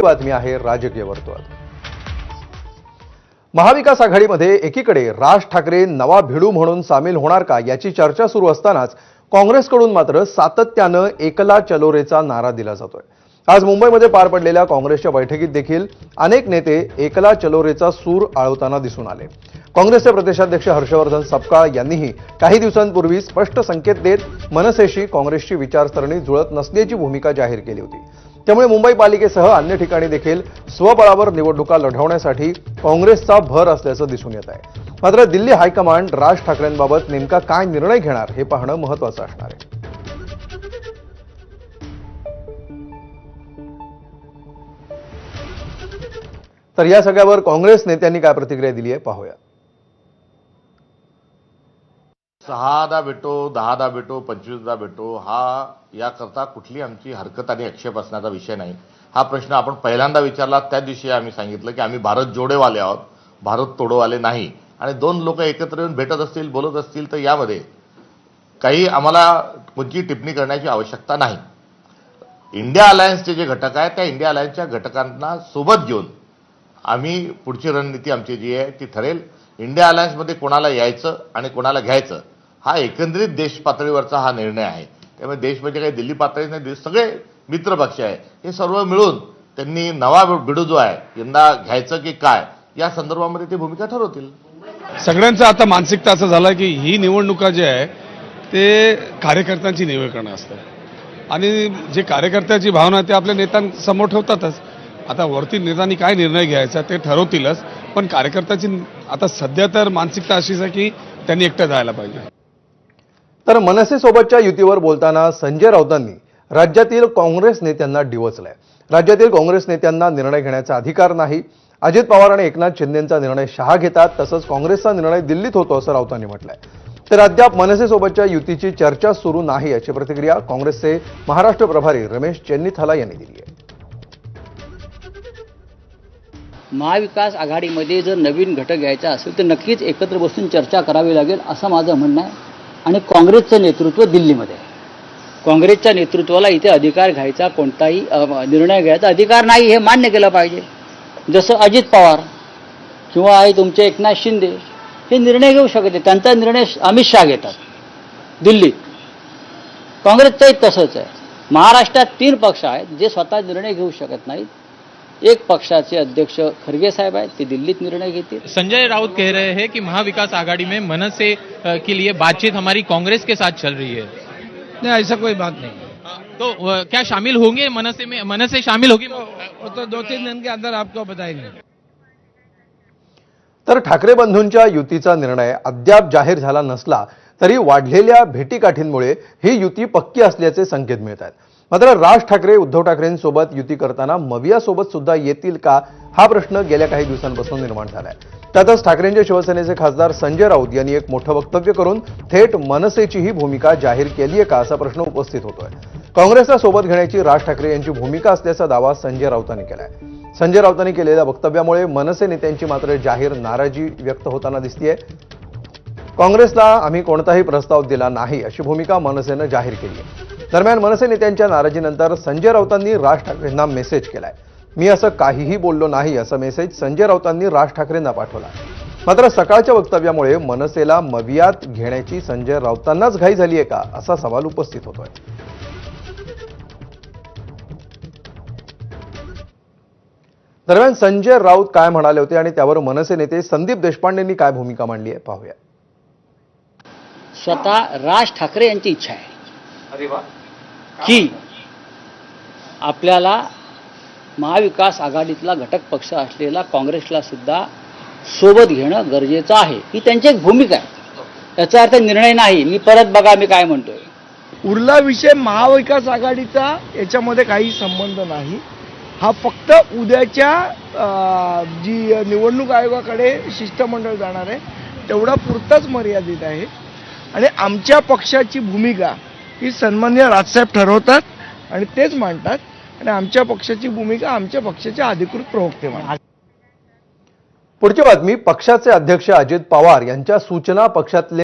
पहिली बातमी आहे राजकीय वर्तुळात. महाविकास आघाडीमध्ये एकीकडे राज ठाकरे नवा भिडू म्हणून सामील होणार का याची चर्चा सुरू असतानाच काँग्रेसकडून मात्र सातत्यानं एकला चलोरेचा नारा दिला जातोय. आज मुंबईमध्ये पार पडलेल्या काँग्रेसच्या बैठकीत देखील अनेक नेते एकला चलोरेचा सूर आळवताना दिसून आले. काँग्रेसचे प्रदेशाध्यक्ष हर्षवर्धन सपकाळ यांनीही काही दिवसांपूर्वी स्पष्ट संकेत देत मनसेशी काँग्रेसची विचारसरणी जुळत नसल्याची भूमिका जाहीर केली होती. त्यामुळे मुंबई पालिकेसह अन्य ठिकाणी देखील स्वबळावर निवडणुका लढवण्यासाठी काँग्रेसचा भर असल्याचं दिसून येत आहे. मात्र दिल्ली हायकमांड राज ठाकरेंबाबत नेमका काय निर्णय घेणार हे पाहणं महत्वाचं असणार आहे. तर या सगळ्यावर काँग्रेस नेत्यांनी काय प्रतिक्रिया दिली आहे पाहूया. सहादा भेटो दहादा भेटो पंचवीसदा भेटो हा याकरता कुठली आमची हरकत आणि आक्षेप असण्याचा विषय नाही. हा प्रश्न आपण पहिल्यांदा विचारला त्या दिवशी आम्ही सांगितलं की आम्ही भारत जोडेवाले आहोत भारत तोडोवाले नाही. आणि दोन लोक एकत्र येऊन भेटत असतील बोलत असतील तर यामध्ये काही आम्हाला कोणती टिप्पणी करण्याची आवश्यकता नाही. इंडिया अलायन्सचे जे घटक आहेत त्या इंडिया अलायन्सच्या घटकांना सोबत घेऊन आम्ही पुढची रणनीती आमची जी आहे ती ठरेल. इंडिया अलायन्समध्ये कोणाला यायचं आणि कोणाला घ्यायचं हा एकंदरीत देश पातळीवरचा हा निर्णय आहे. त्यामुळे देश म्हणजे काही दिल्ली पातळी नाही देश सगळे मित्रपक्ष आहे. हे सर्व मिळून त्यांनी नवा बिडू जो आहे यंदा घ्यायचं की काय या संदर्भामध्ये ते भूमिका ठरवतील. सगळ्यांचं आता मानसिकता असं झालं की ही निवडणुका जी आहे ते कार्यकर्त्यांची निवडणं असतं. आणि जे कार्यकर्त्याची भावना आहे ते आपल्या नेत्यांसमोर ठेवतातच. आता वरती नेत्यांनी काय निर्णय घ्यायचा ते ठरवतीलच पण कार्यकर्त्याची आता सध्या तर मानसिकता अशीच आहे की त्यांनी एकटं जायला पाहिजे. तर मनसेसोबतच्या युतीवर बोलताना संजय राऊतांनी राज्यातील काँग्रेस नेत्यांना डिवचलंय. राज्यातील काँग्रेस नेत्यांना निर्णय घेण्याचा अधिकार नाही. अजित पवार आणि एकनाथ शिंदेचा निर्णय शहा घेतात तसंच काँग्रेसचा निर्णय दिल्लीत होतो असं राऊतांनी म्हटलंय. तर अद्याप मनसेसोबतच्या युतीची चर्चा सुरू नाही अशी प्रतिक्रिया काँग्रेसचे महाराष्ट्र प्रभारी रमेश चेन्नीथाला यांनी दिली आहे. महाविकास आघाडीमध्ये जर नवीन घटक घ्यायचा असेल तर नक्कीच एकत्र बसून चर्चा करावी लागेल असं माझं म्हणणं आहे. आणि काँग्रेसचं नेतृत्व दिल्लीमध्ये आहे. काँग्रेसच्या नेतृत्वाला इथे अधिकार घ्यायचा कोणताही निर्णय घ्यायचा अधिकार नाही हे मान्य केलं पाहिजे. जसं अजित पवार किंवा आहे तुमचे एकनाथ शिंदे हे निर्णय घेऊ शकत नाही. त्यांचा निर्णय अमित शहा घेतात. दिल्लीत. काँग्रेसचंही तसंच आहे. महाराष्ट्रात तीन पक्ष आहेत जे स्वतः निर्णय घेऊ शकत नाहीत. एक पक्षाचे अध्यक्ष खरगे साहेब आहेत ते दिल्लीत निर्णय घेतील. संजय राउत कह रहे हैं कि महाविकास आघाड़ी में मनसे के लिए बातचीत हमारी कांग्रेस के साथ चल रही है। नहीं ऐसा कोई बात नहीं। तो क्या शामिल होंगे मनसे में मनसे शामिल होगी? वो तो दो तीन दिन के अंदर आपको बताएंगे। तर ठाकरे बंधूंच्या युतीचा निर्णय अद्याप जाहीर झाला नसला तरी वाढलेल्या भेटीकाठींमुळे ही युती पक्की असल्याचे संकेत मिळत आहेत. मात्र राज ठाकरे उद्धव ठाकरेंसोबत युती करताना मवियासोबत सुद्धा येतील का हा प्रश्न गेल्या काही दिवसांपासून निर्माण झाला आहे त्यातच ठाकरेंच्या शिवसेनेचे खासदार संजय राऊत यांनी एक मोठं वक्तव्य करून थेट मनसेचीही भूमिका जाहीर केली आहे का असा प्रश्न उपस्थित होतोय. काँग्रेसला सोबत घेण्याची राज ठाकरे यांची भूमिका असल्याचा दावा संजय राऊतांनी केलाय. संजय राऊतांनी केलेल्या वक्तव्यामुळे मनसे नेत्यांची मात्र जाहीर नाराजी व्यक्त होताना दिसतीये. काँग्रेसला आम्ही कोणताही प्रस्ताव दिला नाही अशी भूमिका मनसेनं जाहीर केली आहे. दरम्यान मनसे नेत्यांच्या नाराजीनंतर संजय राऊतांनी राज ठाकरेंना मेसेज केलाय. मी असं काहीही बोललो नाही असा मेसेज संजय राऊतांनी राज ठाकरेंना पाठवला मात्र सकाळच्या वक्तव्यामुळे मनसेला मवियात घेण्याची संजय राऊतांनाच घाई झाली आहे का असा सवाल उपस्थित होतोय. दरम्यान संजय राऊत काय म्हणाले होते आणि त्यावर मनसे नेते संदीप देशपांडेंनी काय भूमिका मांडली आहे पाहूया. स्वतः राज ठाकरे यांची इच्छा आहे. की आपल्याला महाविकास आघाडीतला घटक पक्ष असलेला काँग्रेसला सुद्धा सोबत घेणं गरजेचं आहे. ही त्यांची एक भूमिका आहे. याचा अर्थ निर्णय नाही. मी परत बघा मी काय म्हणतोय. उरला विषय महाविकास आघाडीचा याच्यामध्ये काही संबंध नाही. हा फक्त उद्याच्या जी निवडणूक आयोगाकडे शिष्टमंडळ जाणार आहे तेवढा पुरताच मर्यादित आहे. आणि आमच्या पक्षाची भूमिका ही सन्मान्य राजसाहेब ठरवतात आणि तेच मांडतात. आणि आमच्या पक्षाची भूमिका आमच्या पक्षाचे अधिकृत प्रवक्ते मांडतात. पुढची बातमी पक्षाचे अध्यक्ष अजित पवार यांच्या सूचना पक्षातले